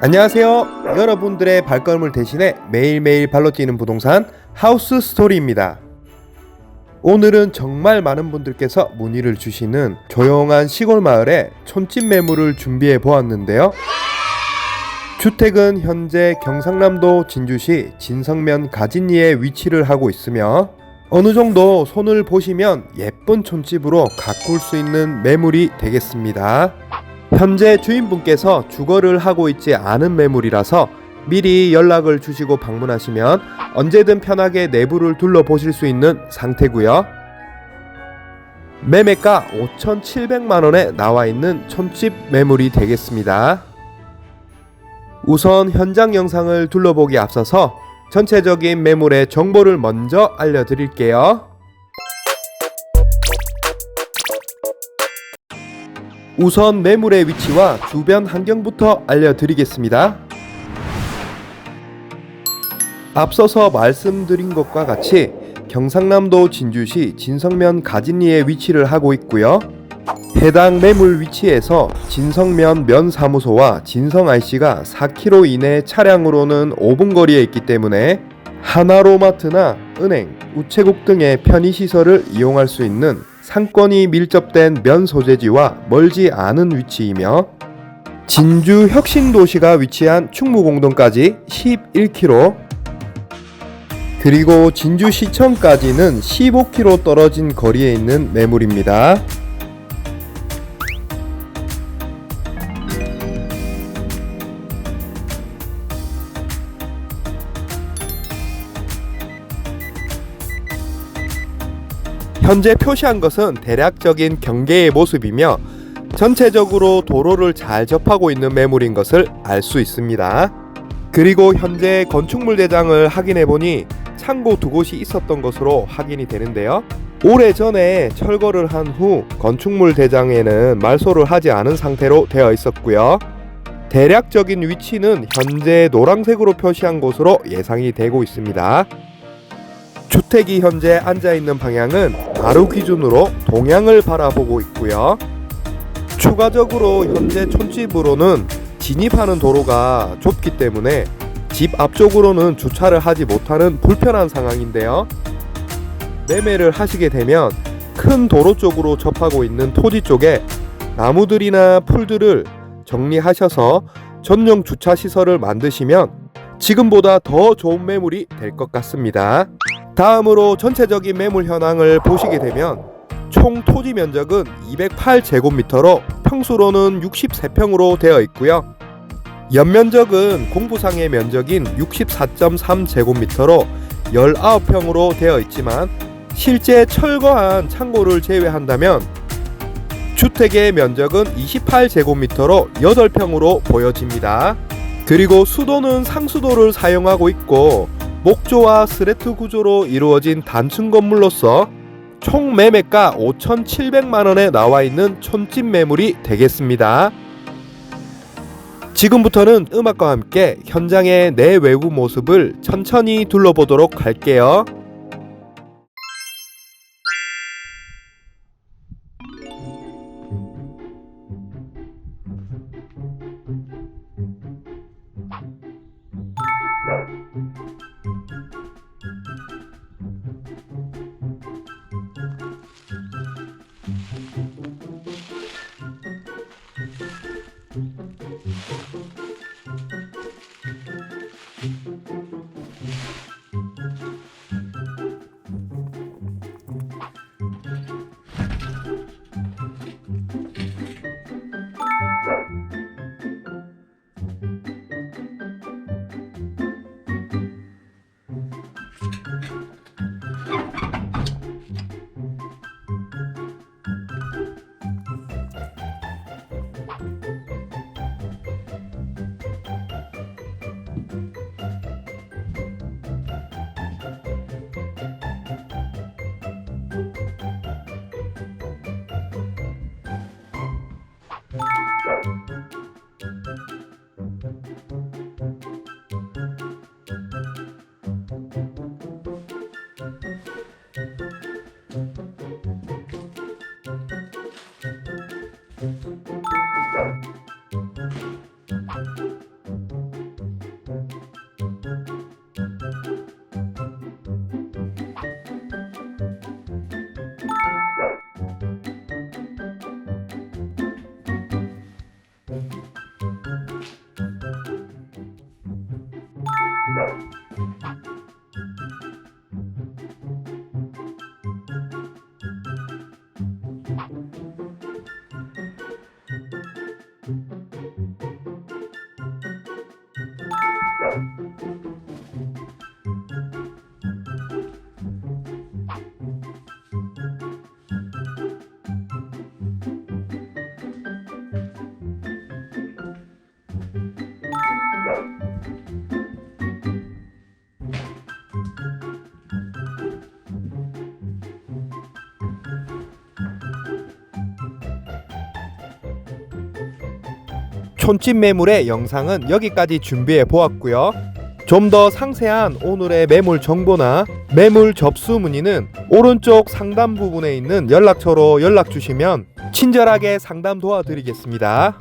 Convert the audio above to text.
안녕하세요. 여러분들의 발걸음을 대신해 매일매일 발로 뛰는 부동산 하우스 스토리입니다. 오늘은 정말 많은 분들께서 문의를 주시는 조용한 시골 마을에 촌집 매물을 준비해 보았는데요. 주택은 현재 경상남도 진주시 진성면 가진리에 위치를 하고 있으며 어느 정도 손을 보시면 예쁜 촌집으로 가꿀 수 있는 매물이 되겠습니다. 현재 주인분께서 주거를 하고 있지 않은 매물이라서 미리 연락을 주시고 방문하시면 언제든 편하게 내부를 둘러보실 수 있는 상태고요. 매매가 5,700만 원에 나와 있는 촌집 매물이 되겠습니다. 우선 현장 영상을 둘러보기 앞서서 전체적인 매물의 정보를 먼저 알려드릴게요. 우선 매물의 위치와 주변 환경부터 알려드리겠습니다. 앞서서 말씀드린 것과 같이 경상남도 진주시 진성면 가진리에 위치를 하고 있고요. 해당 매물 위치에서 진성면 면사무소와 진성 IC가 4km 이내 차량으로는 5분 거리에 있기 때문에 하나로마트나 은행, 우체국 등의 편의시설을 이용할 수 있는 상권이 밀접된 면 소재지와 멀지 않은 위치이며 진주 혁신도시가 위치한 충무공동까지 11km 그리고 진주시청까지는 15km 떨어진 거리에 있는 매물입니다. 현재 표시한 것은 대략적인 경계의 모습이며 전체적으로 도로를 잘 접하고 있는 매물인 것을 알 수 있습니다. 그리고 현재 건축물 대장을 확인해 보니 창고 두 곳이 있었던 것으로 확인이 되는데요. 오래전에 철거를 한 후 건축물 대장에는 말소를 하지 않은 상태로 되어 있었고요. 대략적인 위치는 현재 노란색으로 표시한 곳으로 예상이 되고 있습니다. 주택이 현재 앉아 있는 방향은 마루 기준으로 동향을 바라보고 있고요. 추가적으로 현재 촌집으로는 진입하는 도로가 좁기 때문에 집 앞쪽으로는 주차를 하지 못하는 불편한 상황인데요. 매매를 하시게 되면 큰 도로 쪽으로 접하고 있는 토지 쪽에 나무들이나 풀들을 정리하셔서 전용 주차 시설을 만드시면 지금보다 더 좋은 매물이 될 것 같습니다. 다음으로 전체적인 매물 현황을 보시게 되면 총 토지 면적은 208제곱미터로 평수로는 63평으로 되어 있고요. 연면적은 공부상의 면적인 64.3제곱미터로 19평으로 되어 있지만 실제 철거한 창고를 제외한다면 주택의 면적은 28제곱미터로 8평으로 보여집니다. 그리고 수도는 상수도를 사용하고 있고 목조와 스레트 구조로 이루어진 단층 건물로서 총 매매가 5,700만 원에 나와 있는 촌집 매물이 되겠습니다. 지금부터는 음악과 함께 현장의 내 외부 모습을 천천히 둘러보도록 할게요. 촌집 매물의 영상은 여기까지 준비해 보았고요. 좀 더 상세한 오늘의 매물 정보나 매물 접수 문의는 오른쪽 상단 부분에 있는 연락처로 연락 주시면 친절하게 상담 도와드리겠습니다.